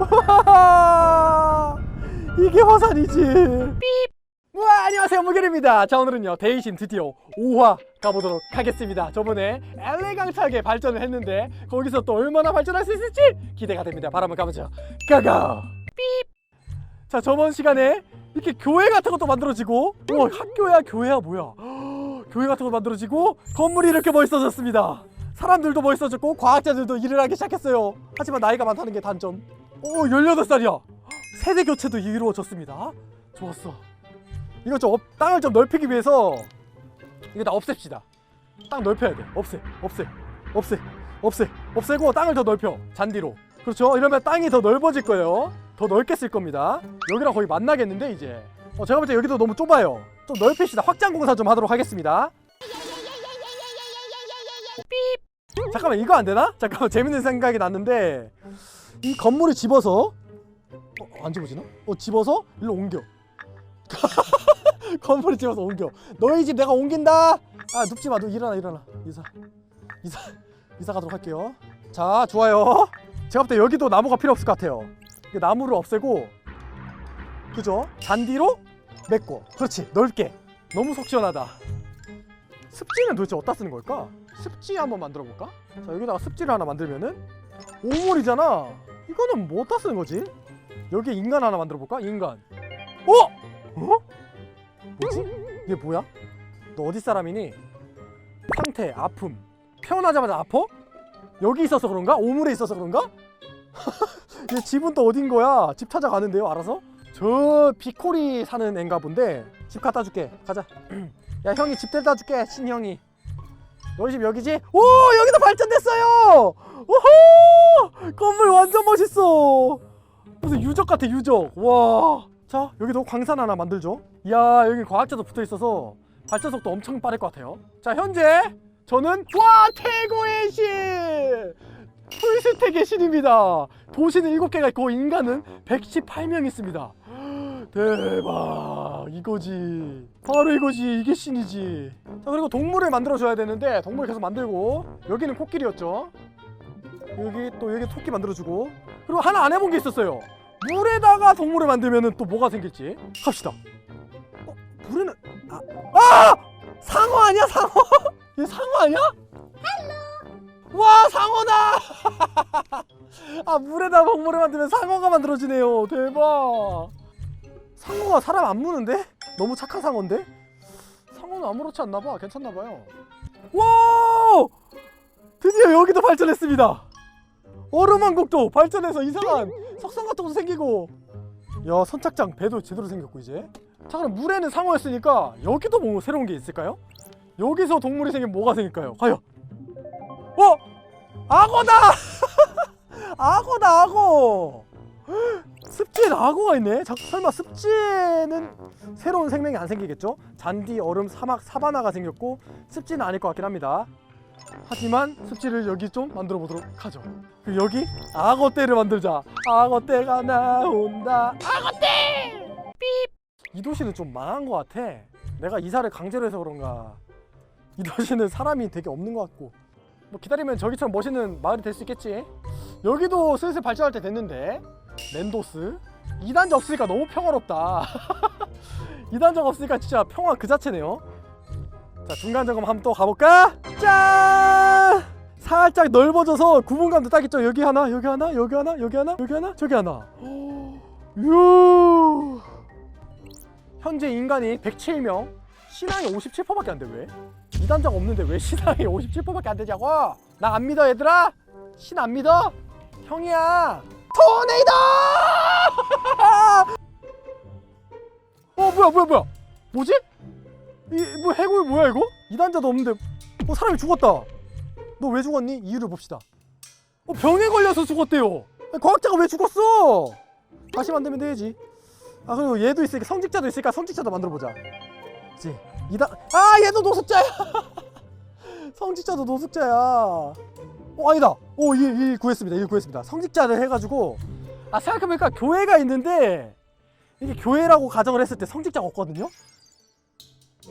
이게 화산이지. 삐. 와 안녕하세요 무결입니다. 자 오늘은요 대이신 드디어 5화 가보도록 하겠습니다. 저번에 엘레강스하게 발전을 했는데 거기서 또 얼마나 발전할 수 있을지 기대가 됩니다. 바로 한번 가보죠. 가가. 삐. 자 저번 시간에 이렇게 교회 같은 것도 만들어지고 와 학교야 교회야 뭐야 교회 같은 거 만들어지고 건물이 이렇게 멋있어졌습니다. 사람들도 멋있어졌고 과학자들도 일을 하기 시작했어요. 하지만 나이가 많다는 게 단점. 오 18살이야. 세대 교체도 이루어졌습니다. 좋았어. 이거 좀 업- 땅을 좀 넓히기 위해서 이거 다 없앱시다. 땅 넓혀야 돼. 없애, 없애, 없애, 없애, 없애고 땅을 더 넓혀. 잔디로. 그렇죠. 이러면 땅이 더 넓어질 거예요. 더 넓게 쓸 겁니다. 여기랑 거의 만나겠는데 이제. 어, 제가 볼 때 여기도 너무 좁아요. 좀 넓힙시다. 확장 공사 좀 하도록 하겠습니다. 잠깐만 이거 안 되나? 잠깐만 재밌는 생각이 났는데 이 건물을 집어서 어, 안 집어지나? 어 집어서 일로 옮겨. 건물을 집어서 옮겨. 너희 집 내가 옮긴다. 아 눕지 마. 너 일어나 일어나. 이사 이사 이사 가도록 할게요. 자 좋아요. 제가 볼 때 여기도 나무가 필요 없을 것 같아요. 이 나무를 없애고 그죠? 잔디로 메꿔. 그렇지 넓게. 너무 속 시원하다. 습지는 도대체 어디다 쓰는 걸까? 습지 한번 만들어 볼까? 자 여기다가 습지를 하나 만들면은 오물이잖아. 이거는 뭐 어디다 쓰는 거지? 여기 인간 하나 만들어 볼까? 인간. 어? 어? 뭐지? 이게 뭐야? 너 어디 사람이니? 상태, 아픔. 태어나자마자 아파? 여기 있어서 그런가? 오물에 있어서 그런가? 얘 집은 또 어딘 거야? 집 찾아가는데요, 알아서? 저 비코리 사는 앤가 본데 집 갖다 줄게. 가자. 야 형이 집 데려다 줄게, 친형이. 너희 집 여기지? 오 여기도 발전됐어요. 오호 건물 완전 멋있어. 무슨 유적 같아 유적. 와. 자 여기도 광산 하나 만들죠. 이야 여기 과학자도 붙어 있어서 발전 속도 엄청 빠를 것 같아요. 자 현재 저는 와 태고의 신 풀스택의 신입니다. 도시는 7개가 있고 인간은 118명 있습니다. 대박 이거지 바로 이거지 이게 신이지 자 그리고 동물을 만들어 줘야 되는데 동물 계속 만들고 여기는 코끼리였죠 여기 또 여기 토끼 만들어 주고 그리고 하나 안 해본 게 있었어요 물에다가 동물을 만들면은 또 뭐가 생길지 갑시다 어, 물에는 아, 아! 상어 아니야 상어 얘 상어 아니야? 와 상어다 아 물에다 동물을 만들면 상어가 만들어지네요 대박 상어가 사람 안 무는데? 너무 착한 상어인데? 상어는 아무렇지 않나 봐. 괜찮나 봐요. 와! 드디어 여기도 발전했습니다. 얼음왕국도 발전해서 이상한 석상 같은 것도 생기고 야 선착장 배도 제대로 생겼고 이제 자 그럼 물에는 상어였으니까 여기도 뭐 새로운 게 있을까요? 여기서 동물이 생기면 뭐가 생길까요? 과연 어? 악어다! 악어다 악어! 습지에는 악어가 있네. 자, 설마 습지에는 새로운 생명이 안 생기겠죠? 잔디, 얼음, 사막, 사바나가 생겼고 습지는 아닐 것 같긴 합니다. 하지만 습지를 여기 좀 만들어 보도록 하죠. 그리고 여기 악어떼를 만들자. 악어떼가 나온다. 악어떼! 삐! 이 도시는 좀 망한 것 같아. 내가 이사를 강제로 해서 그런가. 이 도시는 사람이 되게 없는 것 같고. 뭐 기다리면 저기처럼 멋있는 마을이 될 수 있겠지. 여기도 슬슬 발전할 때 됐는데. 랜도스 2단자 없으니까 너무 평화롭다 2단자가 없으니까 진짜 평화 그 자체네요 자 중간 점검 한번 또 가볼까? 짠! 살짝 넓어져서 구분감도 딱 있죠 여기 하나 여기 하나 여기 하나 여기 하나 여기 하나 저기 하나 유 현재 인간이 107명 신앙이 57%밖에 안 돼 왜? 2단자가 없는데 왜 신앙이 57%밖에 안 되냐고 나 안 믿어 얘들아 신 안 믿어? 형이야 토네이도! 어 뭐야 뭐야 뭐야 뭐지? 이 뭐 해골 뭐야 이거? 이단자도 없는데 어 사람이 죽었다 너 왜 죽었니? 이유를 봅시다 어 병에 걸려서 죽었대요 과학자가 왜 죽었어? 다시 만들면 되지 아 그리고 얘도 있으니까 성직자도 있으니까 성직자도 만들어 보자 그치 이단 아 얘도 노숙자야 성직자도 노숙자야 어 아니다. 이 구했습니다. 이 구했습니다. 성직자를 해가지고 아 생각해보니까 교회가 있는데 이게 교회라고 가정을 했을 때 성직자가 없거든요.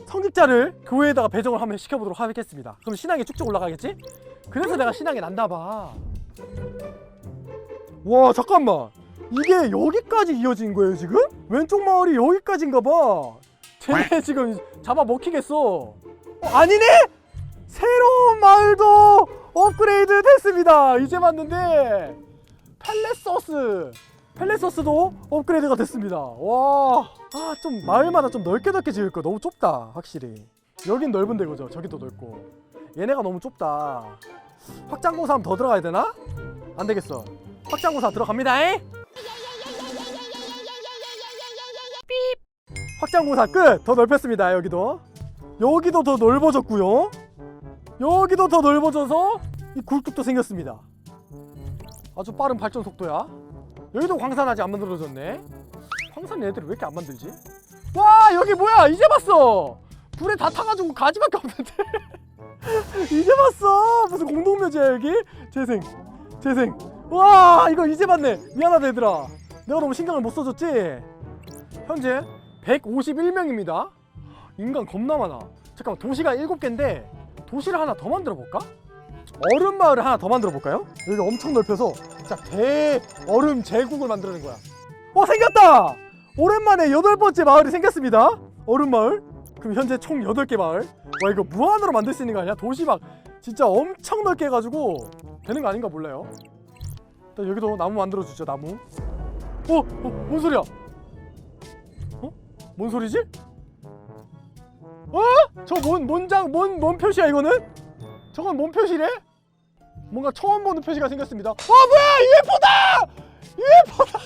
성직자를 교회에다가 배정을 한번 시켜보도록 하겠습니다. 그럼 신앙이 쭉쭉 올라가겠지? 그래서 내가 신앙이 났나봐. 와 잠깐만. 이게 여기까지 이어진 거예요 지금? 왼쪽 마을이 여기까지인가 봐 쟤네 지금 잡아 먹히겠어 어, 아니네? 새로운 마을도 업그레이드 됐습니다 이제 봤는데 펠레서스 펠레서스도 업그레이드가 됐습니다. 와 아 좀 마을마다 좀 넓게 넓게 지을 거 너무 좁다 확실히. 여긴 넓은데 그죠? 저기도 넓고. 얘네가 너무 좁다. 확장공사 한번 더 들어가야 되나? 안 되겠어. 확장공사 들어갑니다 잉? 확장공사 끝! 더 넓혔습니다 여기도. 여기도 더 넓어졌고요. 여기도 더 넓어져서 이 굴뚝도 생겼습니다. 아주 빠른 발전 속도야 여기도 광산 아직 안 만들어졌네. 광산 얘들이 왜 이렇게 안 만들지? 와 여기 뭐야? 이제 봤어. 불에 다 타가지고 가지밖에 없는데. 이제 봤어. 무슨 공동묘지야 여기? 재생 재생. 와 이거 이제 봤네. 미안하다 얘들아. 내가 너무 신경을 못 써줬지? 현재 151명입니다. 인간 겁나 많아. 잠깐만 도시가 7개인데 도시를 하나 더 만들어 볼까? 얼음 마을을 하나 더 만들어 볼까요? 여기 엄청 넓혀서 진짜 대 얼음 제국을 만드는 거야 어 생겼다 오랜만에 여덟 번째 마을이 생겼습니다 얼음 마을 그럼 현재 총 8개 마을 와 이거 무한으로 만들 수 있는 거 아니야? 도시 막 진짜 엄청 넓게 해가지고 되는 거 아닌가 몰라요 일단 여기도 나무 만들어 주죠 나무 어? 어? 뭔 소리야? 어? 뭔 소리지? 어? 저뭔 뭔장 뭔뭔 표시야 이거는? 저건 뭔 표시래? 뭔가 처음 보는 표시가 생겼습니다. 어 뭐야 UFO다! UFO다!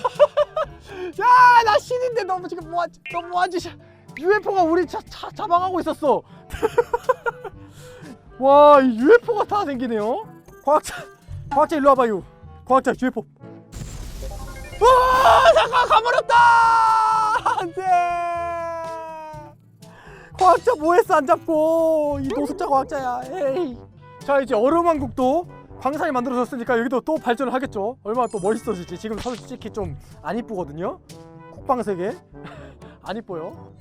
야 나 신인데 너무 지금 뭐하지? 너 뭐하지? UFO가 우리 차, 차 잡아가고 있었어. 와, 이 UFO가 다 생기네요. 과학자, 과학자 일로 와봐요. 과학자 UFO. 와, 잠깐 가버렸다! 안돼. 과학자 뭐했어 안 잡고 이 노숙자 과학자야. 에이. 자 이제 얼음왕국도 광산이 만들어졌으니까 여기도 또 발전을 하겠죠. 얼마나 또 멋있어질지. 지금 솔직히 좀 안 이쁘거든요. 국방세계 안 이뻐요.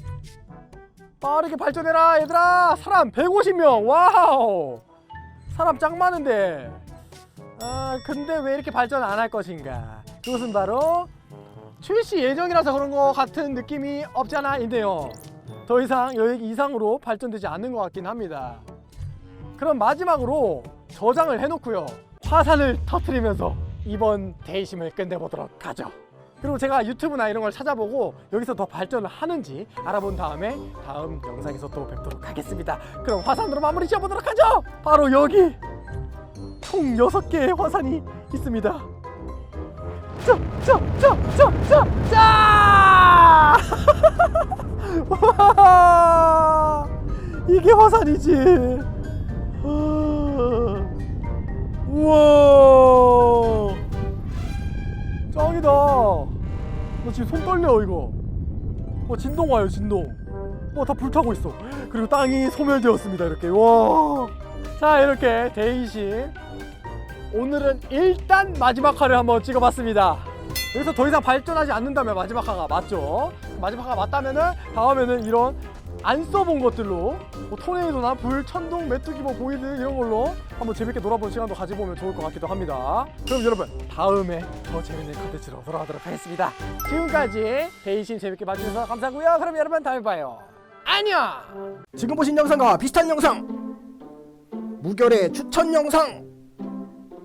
빠르게 발전해라 얘들아! 사람 150명! 와우! 사람 짱 많은데. 아 근데 왜 이렇게 발전 안 할 것인가? 그것은 바로 출시 예정이라서 그런 것 같은 느낌이 없지 않아 있네요. 더 이상 여기 이상으로 발전되지 않는 것 같긴 합니다. 그럼 마지막으로 저장을 해놓고요. 화산을 터트리면서 이번 대의심을 끝내보도록 하죠. 그리고 제가 유튜브나 이런 걸 찾아보고 여기서 더 발전을 하는지 알아본 다음에 다음 영상에서 또 뵙도록 하겠습니다. 그럼 화산으로 마무리 지어보도록 하죠! 바로 여기 총 6개의 화산이 있습니다. 짜짜짜짜짜짜 와! 이게 화산이지 우와. 짱이다. 나 지금 손 떨려 이거. 어 진동 와요 진동. 어다 불타고 있어. 그리고 땅이 소멸되었습니다 이렇게. 와자 이렇게 데이시. 오늘은 일단 마지막 화를 한번 찍어봤습니다. 여기서 더 이상 발전하지 않는다면 마지막 화가 맞죠? 마지막 화가 맞다면은 다음에는 이런 안 써본 것들로 뭐 토네이도나 불, 천둥, 메뚜기, 뭐 보이드 이런 걸로 한번 재밌게 놀아보는 시간도 가져보면 좋을 것 같기도 합니다. 그럼 여러분 다음에 더 재밌는 컨텐츠로 돌아오도록 하겠습니다. 지금까지 베이신 재밌게 봐주셔서 감사하고요. 그럼 여러분 다음에 봐요. 안녕! 지금 보신 영상과 비슷한 영상 무결의 추천 영상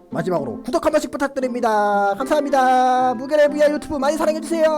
마지막으로 구독 한 번씩 부탁드립니다 감사합니다 무결의 VR 유튜브 많이 사랑해주세요